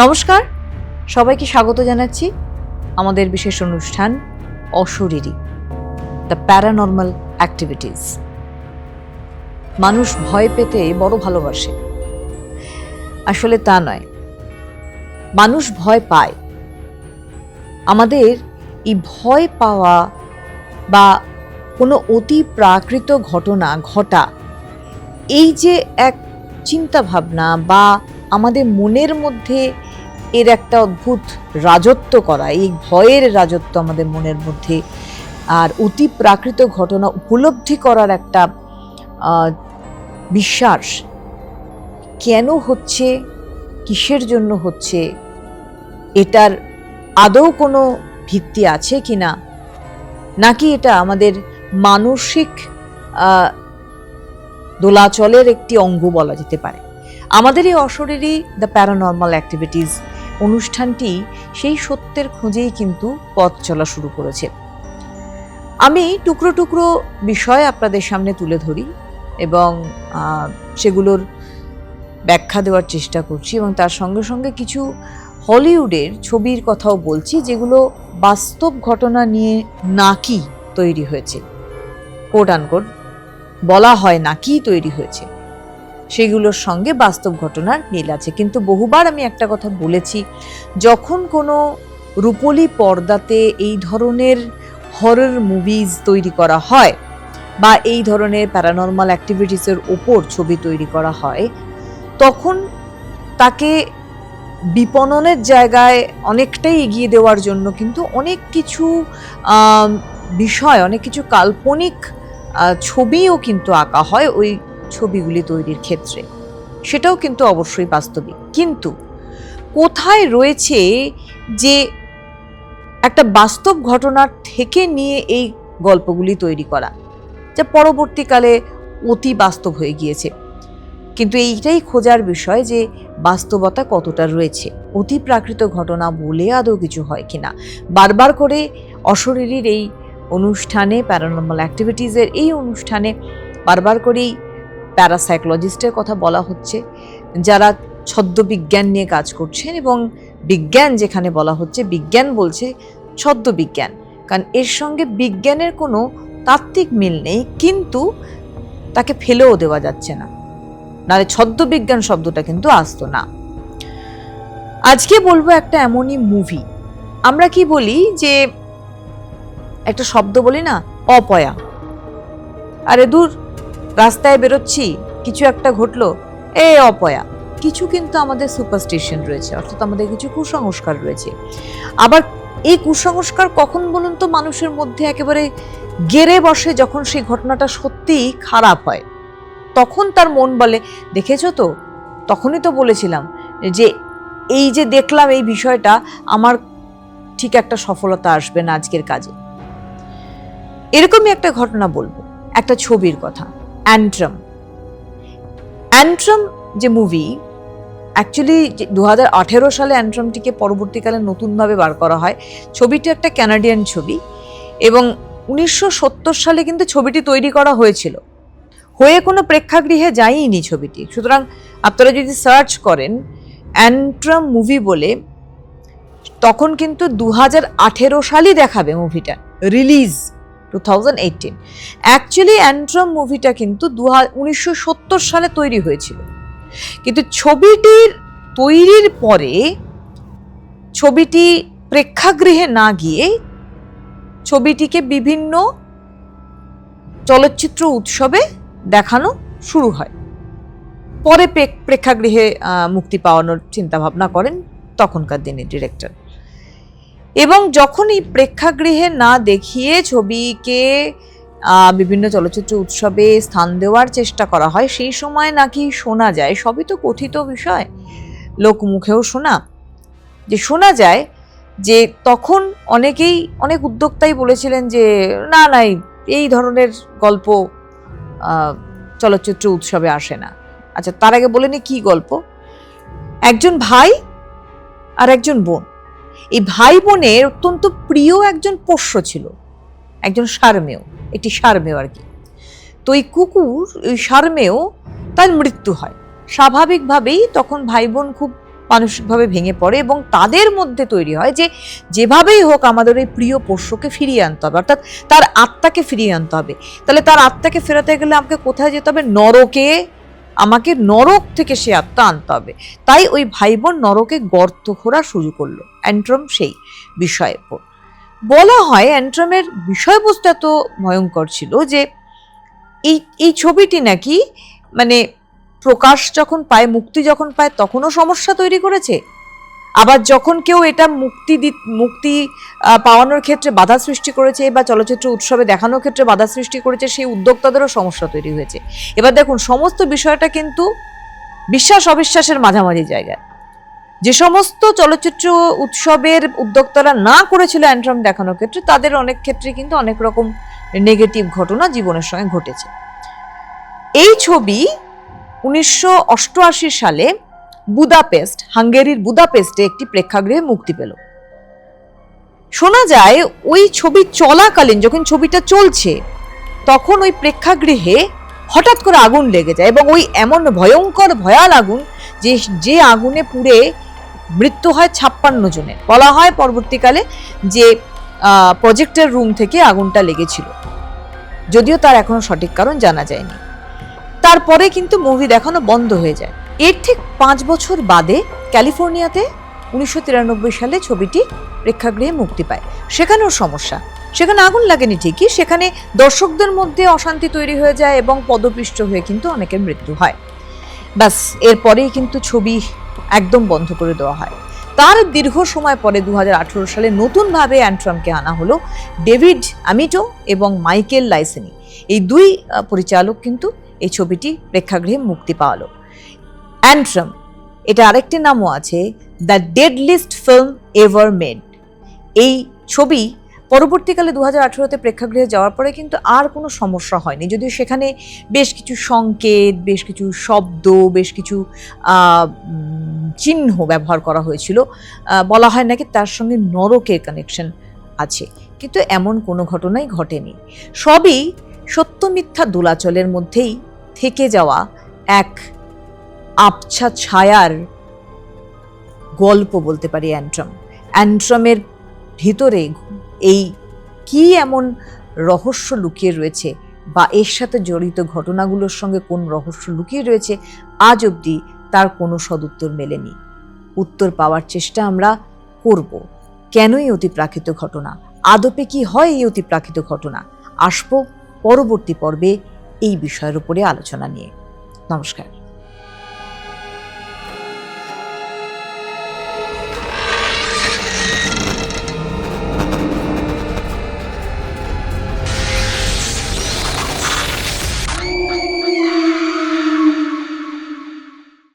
নমস্কার। সবাইকে স্বাগত জানাচ্ছি আমাদের বিশেষ অনুষ্ঠান অশরীরী দ্য প্যারানর্মাল অ্যাক্টিভিটিস মানুষ ভয় পেতে বড় ভালোবাসে। আসলে তা নয়। মানুষ ভয় পায়। আমাদের এই ভয় পাওয়া বা কোনো অতি প্রাকৃত ঘটনা, ঘটা, এই যে এক চিন্তা ভাবনা বা আমাদের মনের মধ্যে এর একটা অদ্ভুত রাজত্ব করা, এই ভয়ের রাজত্ব আমাদের মনের মধ্যে। আর অতি প্রাকৃত ঘটনা উপলব্ধি করার একটা বিশ্বাস কেন হচ্ছে, কিসের জন্য হচ্ছে, এটার আদৌ কোনো ভিত্তি আছে কি না নাকি এটা আমাদের মানসিক দোলাচলের একটি অঙ্গ বলা যেতে পারে। আমাদের এই অশরীরী দ্য প্যারানর্মাল অ্যাক্টিভিটিস অনুষ্ঠানটি সেই সত্যের খোঁজেই কিন্তু পথ চলা শুরু করেছে। আমি টুকরো টুকরো বিষয় আপনাদের সামনে তুলে ধরি এবং সেগুলোর ব্যাখ্যা দেওয়ার চেষ্টা করছি এবং তার সঙ্গে সঙ্গে কিছু হলিউডের ছবির কথাও বলছি যেগুলো বাস্তব ঘটনা নিয়ে নাকি তৈরি হয়েছে। কোট আনকোট বলা হয় নাকি তৈরি হয়েছে। সেগুলোর সঙ্গে বাস্তব ঘটনার মিল আছে। কিন্তু বহুবার আমি একটা কথা বলেছি, যখন কোনো রূপলি পর্দাতে এই ধরনের হরর মুভিজ তৈরি করা হয় বা এই ধরনের প্যারানর্মাল অ্যাক্টিভিটিসের ওপর ছবি তৈরি করা হয়, তখন তাকে বিপণনের জায়গায় অনেকটাই এগিয়ে দেওয়ার জন্য কিন্তু অনেক কিছু বিষয়, অনেক কিছু কাল্পনিক ছবিও কিন্তু আঁকা হয়। ওই ছবিগুলি তৈরির ক্ষেত্রে। সেটাও কিন্তু অবশ্যই বাস্তবিক। কিন্তু কোথায় রয়েছে যে একটা বাস্তব ঘটনার থেকে নিয়ে এই গল্পগুলি তৈরি করা, যা পরবর্তীকালে অতি বাস্তব হয়ে গিয়েছে? কিন্তু এইটাই খোঁজার বিষয় যে বাস্তবতা কতটা রয়েছে। অতি প্রাকৃত ঘটনা বলে আদৌ কিছু হয় কিনা বারবার করে অশরীরীর এই অনুষ্ঠানে প্যারানর্মাল অ্যাক্টিভিটিসের এই অনুষ্ঠানে বারবার করেই প্যারাসাইকোলজিস্টের কথা বলা হচ্ছে, যারা ছদ্মবিজ্ঞান নিয়ে কাজ করছেন এবং বিজ্ঞান যেখানে বলা হচ্ছে, বিজ্ঞান বলছে ছদ্মবিজ্ঞান। কারণ এর সঙ্গে বিজ্ঞানের কোনো তাত্ত্বিক মিল নেই, কিন্তু তাকে ফেলেও দেওয়া যাচ্ছে না। নাহলে ছদ্মবিজ্ঞান শব্দটা কিন্তু আসতো না। আজকে বলব একটা এমনই মুভি আমরা কি বলি যে, একটা শব্দ বলি না, অপয়া। আরে দূর রাস্তায় বেরোচ্ছি, কিছু একটা ঘটলো, এ অপয়া। কিছু কিন্তু আমাদের সুপারস্টিশন রয়েছে, অর্থাৎ আমাদের কিছু কুসংস্কার রয়েছে। আবার এই কুসংস্কার কখন বলুন তো মানুষের মধ্যে একেবারে গেড়ে বসে যখন সেই ঘটনাটা সত্যিই খারাপ হয়? তখন তার মন বলে, দেখেছ তো? তখনই তো বলেছিলাম যে এই যে দেখলাম এই বিষয়টা, আমার ঠিক একটা সফলতা আসবে না আজকের কাজে। এরকমই একটা ঘটনা বলব, একটা ছবির কথা। অ্যান্ট্রাম অ্যান্ট্রাম যে মুভি অ্যাকচুয়ালি দু হাজার আঠেরো সালে অ্যান্ট্রামটিকে পরবর্তীকালে নতুনভাবে বার করা হয়। ছবিটি একটা ক্যানাডিয়ান ছবি এবং উনিশশো সত্তর সালে কিন্তু ছবিটি তৈরি করা হয়েছিল। হয়ে কোনো প্রেক্ষাগৃহে যায়নি ছবিটি। সুতরাং আপনারা যদি সার্চ করেন অ্যান্ট্রাম মুভি বলে, তখন কিন্তু দু হাজার আঠেরো সালই দেখাবে মুভিটা release two thousand eighteen actually Antrum মুভিটা কিন্তু দু উনিশশো সত্তর সালে তৈরি হয়েছিল। কিন্তু ছবিটির তৈরির পরে ছবিটি প্রেক্ষাগৃহে না গিয়ে ছবিটিকে বিভিন্ন চলচ্চিত্র উৎসবে দেখানো শুরু হয়। পরে প্রেক্ষাগৃহে মুক্তি পাওয়ানোর চিন্তাভাবনা করেন তখনকার দিনের ডিরেক্টর এবং যখন এই প্রেক্ষাগৃহে না দেখিয়ে ছবিকে বিভিন্ন চলচ্চিত্র উৎসবে স্থান দেওয়ার চেষ্টা করা হয়, সেই সময় নাকি শোনা যায়, সবই তো কথিত বিষয়, লোকমুখেও শোনা, যে শোনা যায় যে তখন অনেকেই, অনেক উদ্যোক্তাই বলেছিলেন যে, না না, এই- এই ধরনের গল্প চলচ্চিত্র উৎসবে আসে না। আচ্ছা তার আগে বলে নি কি গল্প? একজন ভাই আর একজন বোন। এই ভাই বোনের অত্যন্ত প্রিয় একজন পোষ্য ছিল, একজন সারমেয়, একটি সারমেয় আর কি। তো এই কুকুর ওই সারমেয়, তার মৃত্যু হয়। স্বাভাবিকভাবেই তখন ভাই বোন খুব মানসিকভাবে ভেঙে পড়ে এবং তাদের মধ্যে তৈরি হয় যে, যেভাবেই হোক আমাদের ওই প্রিয় পোষ্যকে ফিরিয়ে আনতে হবে, অর্থাৎ তার আত্মাকে ফিরিয়ে আনতে হবে। তাহলে তার আত্মাকে ফেরাতে গেলে আমাকে কোথায় যেতে হবে? নরকে আমাকে নরক থেকে সে আত্মা আনতে হবে। তাই ওই ভাই বোন নরকে গর্ত খোঁড়া শুরু করল। অ্যান্ট্রম সেই বিষয়ে প- বলা হয় অ্যান্ট্রমের বিষয়বস্তু এত ভয়ঙ্কর ছিল যে এই এই ছবিটি নাকি মানে প্রকাশ যখন পায়, মুক্তি যখন পায়, তখনও সমস্যা তৈরি করেছে। আবার যখন কেউ এটা মুক্তি দি, মুক্তি পাওয়ানোর ক্ষেত্রে বাধা সৃষ্টি করেছে বা চলচ্চিত্র উৎসবে দেখানোর ক্ষেত্রে বাধা সৃষ্টি করেছে, সেই উদ্যোক্তাদেরও সমস্যা তৈরি হয়েছে। এবার দেখুন, সমস্ত বিষয়টা কিন্তু বিশ্বাস অবিশ্বাসের মাঝামাঝি জায়গায়। যে সমস্ত চলচ্চিত্র উৎসবের উদ্যোক্তারা না করেছিল অ্যান্ট্রাম দেখানোর ক্ষেত্রে, তাদের অনেক ক্ষেত্রে কিন্তু অনেক রকম নেগেটিভ ঘটনা জীবনের সঙ্গে ঘটেছে। এই ছবি উনিশশো অষ্টআশি সালে বুদাপেস্ট, হাঙ্গেরির বুদাপেস্টে একটি প্রেক্ষাগৃহে মুক্তি পেল। শোনা যায়, ওই ছবি চলাকালীন যখন ছবিটা চলছে, তখন ওই প্রেক্ষাগৃহে হঠাৎ করে আগুন লেগে যায় এবং ওই এমন ভয়ঙ্কর, ভয়াল আগুন যে যে আগুনে পুড়ে মৃত্যু হয় ছাপ্পান্ন জনের। বলা হয় পরবর্তীকালে যে প্রজেক্টের রুম থেকে আগুনটা লেগেছিল। যদিও তার এখনও সঠিক কারণ জানা যায়নি। তারপরে কিন্তু মুভি দেখানো বন্ধ হয়ে যায়। এর ঠিক পাঁচ বছর বাদে ক্যালিফোর্নিয়াতে উনিশশো তিরানব্বই সালে ছবিটি প্রেক্ষাগৃহে মুক্তি পায়। সেখানেও সমস্যা। সেখানে আগুন লাগেনি ঠিকই, সেখানে দর্শকদের মধ্যে অশান্তি তৈরি হয়ে যায় এবং পদপৃষ্ঠ হয়ে কিন্তু অনেকের মৃত্যু হয়। ব্যাস, এরপরেই কিন্তু ছবি একদম বন্ধ করে দেওয়া হয়। তার দীর্ঘ সময় পরে দু হাজার আঠেরো সালে নতুনভাবে অ্যান্ট্রামকে আনা হলো ডেভিড আমিটো এবং মাইকেল লাইসেনি। এই দুই পরিচালক কিন্তু এই ছবিটি প্রেক্ষাগৃহে মুক্তি পাওয়ালো অ্যান্ট্রাম এটা আরেকটি নামও আছে the deadliest film ever made এই ছবি পরবর্তীকালে দু হাজার আঠেরোতে প্রেক্ষাগৃহে যাওয়ার পরে কিন্তু আর কোনো সমস্যা হয়নি। যদিও সেখানে বেশ কিছু সংকেত, বেশ কিছু শব্দ, বেশ কিছু চিহ্ন ব্যবহার করা হয়েছিল। বলা হয় নাকি তার সঙ্গে নরকের কানেকশন আছে। কিন্তু এমন কোনো ঘটনাই ঘটেনি। সবই সত্য মিথ্যা দোলাচলের মধ্যেই থেকে যাওয়া এক আবছা ছায়ার গল্প বলতে পারি অ্যান্ট্রাম। অ্যান্ট্রামের ভিতরে এই কি এমন রহস্য লুকিয়ে রয়েছে বা এর সাথে জড়িত ঘটনাগুলোর সঙ্গে কোন রহস্য লুকিয়ে রয়েছে, আজ অবধি তার কোনো সদুত্তর মেলেনি। উত্তর পাওয়ার চেষ্টা আমরা করব। কেনই অতিপ্রাকৃত ঘটনা? আদপে কি হয় এই অতিপ্রাকৃত ঘটনা? আসব পরবর্তী পর্বে এই বিষয়ের উপরে আলোচনা নিয়ে। নমস্কার।